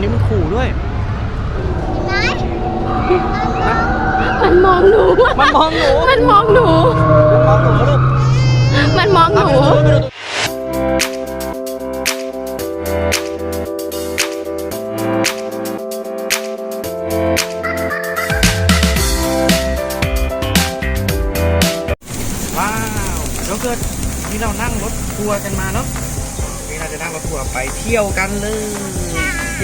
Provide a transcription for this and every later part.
ตัวนี้มันขู่ด้วย ไหนมันมองหนู มันมองหนู มันมองหนู มองหนูลูกมันมองหเอานูไปดูไปดูว้าวเดี๋ยวเกิดนี่เรานั่งรถทัวร์กันมาเนาะนี่เราจะนั่งรถทัวร์ไปเที่ยวกันเลย ไ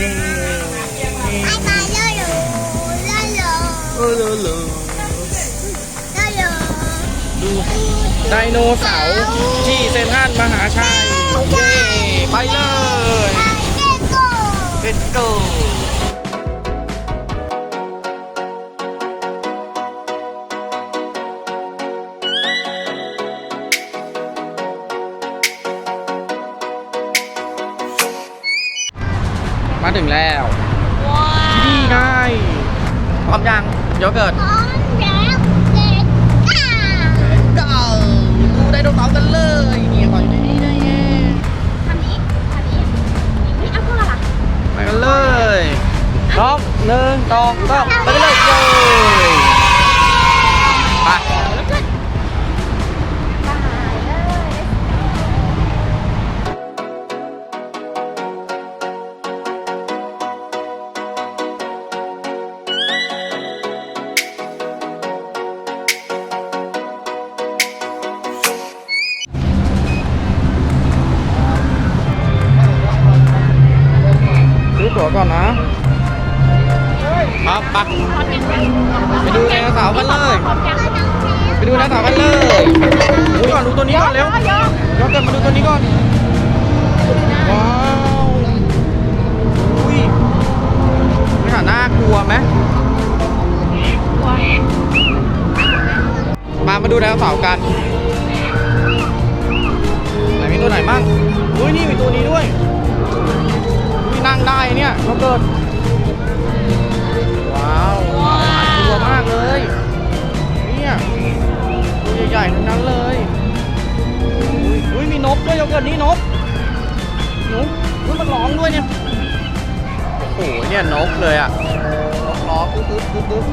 ดโนเสาร์ที่เซนทรัลมหาชัยเย้ไปเลยเป็ดเกิร์ มาถึงแล้วที่นี่ไงพร้อมยังเดี๋ยวเกิดพร้อมแล้วเด็กก้า go ดูไดโนเสาร์กันเลยนี่ต่ออยู่ในนี้นะเย้ทำนี้ทำนี้นี่เอาพวกเราล่ะไปกันเลยพร้อมหนึ่งสองสามไปกันเลยเย้ ปไปดูไดโนเสาร์กันเลย ไปดูไดโนเสาร์กันเลยดูก่อนดูตัวนี้ก่อนเร็วย้อนกลับมาดูตัวนี้ก่อน ว้าวอุ้ยนี่ค่ะน่ากลัวไหมมามาดูไดโนเสาร์กันไหนมีตัวไหนบ้างอุ้ยนี่มีตัวนี้ด้วยอุ้ยนั่งได้เนี่ยเราเกิด บด้วยโยเกิร์ตนี่นกนกอุ้ยมันร้องด้วยเนี่ย โอ้โหเนี่ยนกเลยอะนกร้องบึ๊บบึ๊บบึ๊บ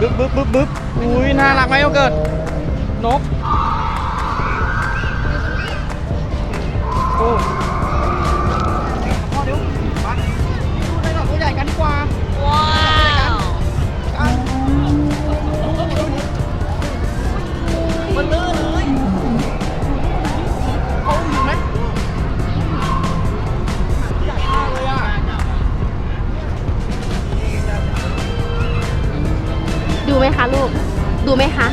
บึ๊บบึ๊บบึ๊บบึ๊บบึ๊บอุ้ยน่ารักไหมโยเกิร์ตนก ไหมคะลูก ดูไหมคะ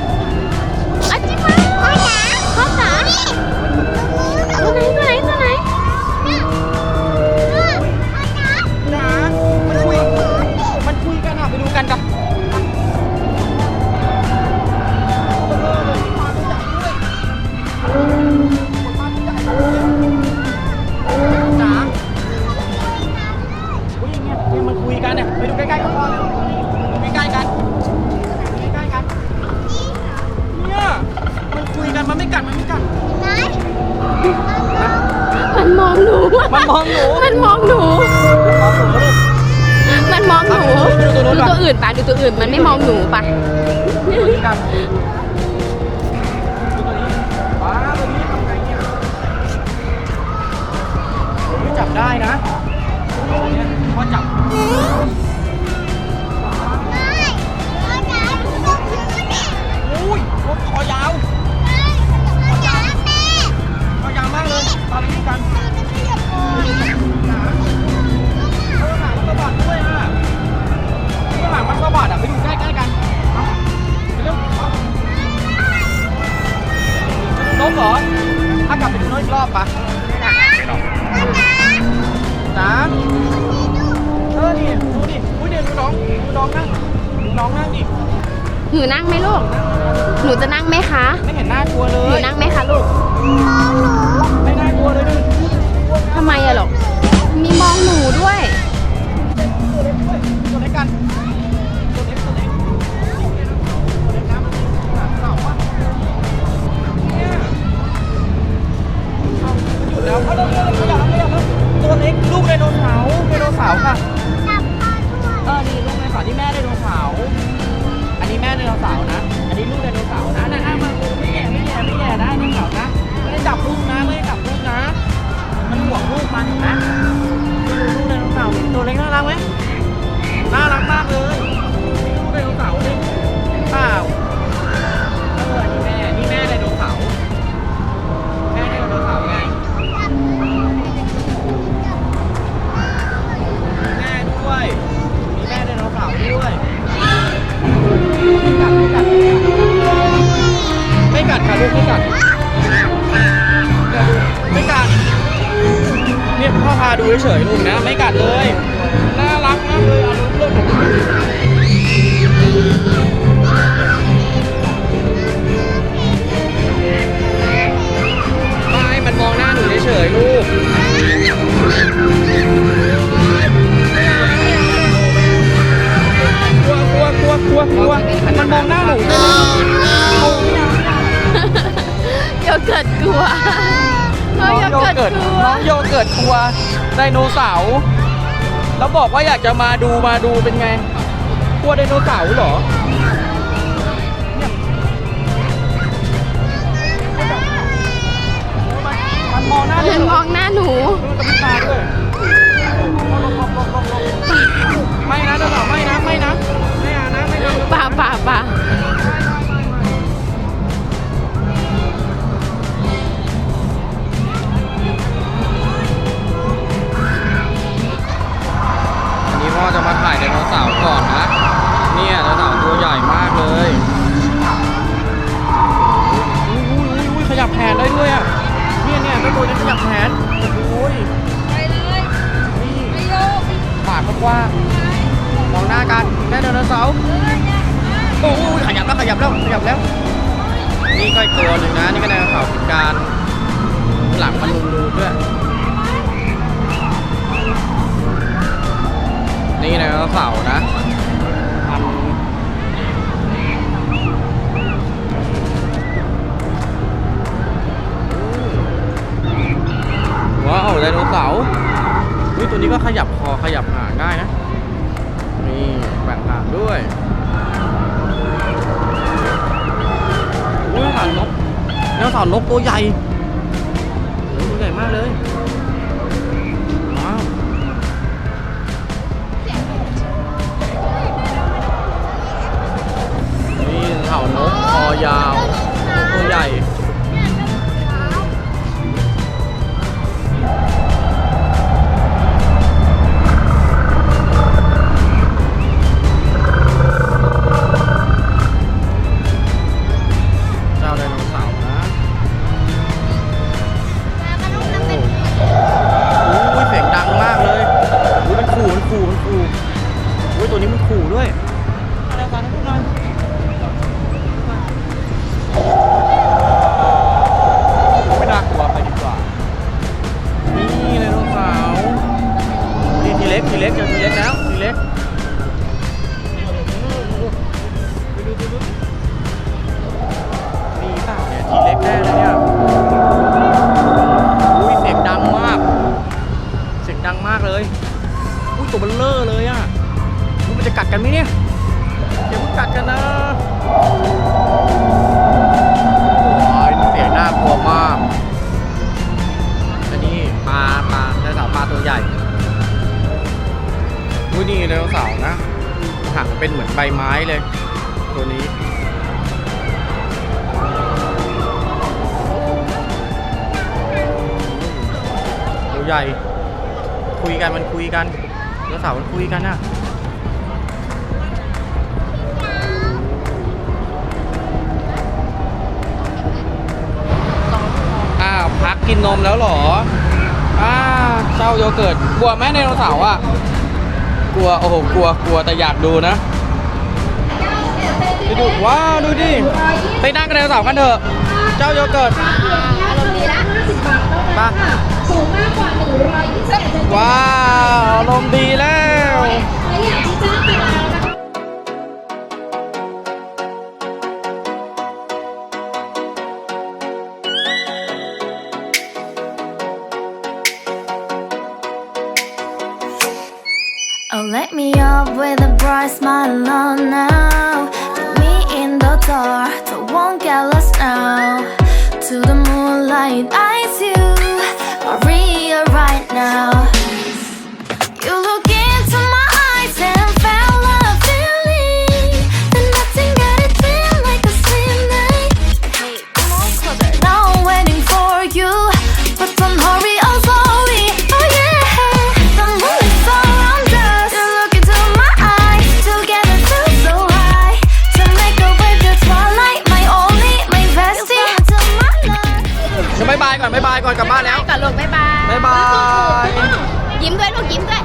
องหนูมันมองหนู มองหนูลูก มันมองหนูดูตัวนู้นดูก่อนตัวอื่นปะดูตัวอื่นมันไม่มองหนูปะตัวนี้กันดูตัวนี้ว้าตัวนี้ทำไงเนี่ยตัวนี้จับได้นะตัวเนี้ยพอจับ กลับไปดูนกอีกรอบปะจ๋าเออนี่ดูดิอุ้ยเนี่ยดูน้องดูน้องนั่งดูน้องนั่งดิหนูนั่งไหมลูก หนูจะนั่งไหมคะ ไม่เห็นน่ากลัวเลหนูยนั่งไหมคะลูก ไม่น่ากลัวเลยดูทำไมอะหรอก มีมองหนูด้วย เกิร์ตกลัวน้องโยเกิร์ตกลัวน้องโยเกิร์ตกลัวไดโนเสาร์แล้วบอกว่าอยากจะมาดูมาดูเป็นไงกลัวไดโนเสาร์เหรอเนี่ยมันมองหน้าหเรียนนูมองหน้าหนูกับพี่ตาด้วย โอ้ยขยับแล้วขยับแล้วขยับแล้ว นี่ก็อีกตัวหนึ่งนะ นี่ก็ในข่าวการหลังมันรูๆด้วย นี่ในข่าวนะ สาร์นกตัวใหญ่ กัดกันไหมเนี่ยอย่าเพิ่งกัดกันนะโอ้ยเสียงน่ากลัวมากอันนี้ปลาปลาไดโนเสาร์ปลาตัวใหญ่อุ้ยนี่ไดโนเสาร์นะหางเป็นเหมือนใบไม้เลย ตัวนี้ตัวใหญ่ คุยกันมันคุยกันไดโนเสาร์มันคุยกันอะ กกินนมแล้วเหรออ้าเจ้าโยเกิร์ตกลัวไหมไดโนเสาร์อะกลัวโอ้โหกลัวกลัวแต่อยากดูนะไปดูว้าวดูดิไปนั่งกับไดโนเสาร์กันเถอะ เจ้าโยเกิร์ตอารมณ์ดีละมาสูงมากกว่า120ว้าวลมณ์ดีแล้ว และอย่างที่จ้างไปแล้วนะคะ So let me up with a bright smile on now. Put me in the dark, so won't get lost now. To the moonlight, eyes you, Maria right now. บายบายก่อนบายบายก่อนกลับบ้านแล้ว ก่อนลูกบ๊ายบายบ๊ายบาย ยิ้มด้วยลูกยิ้มด้วย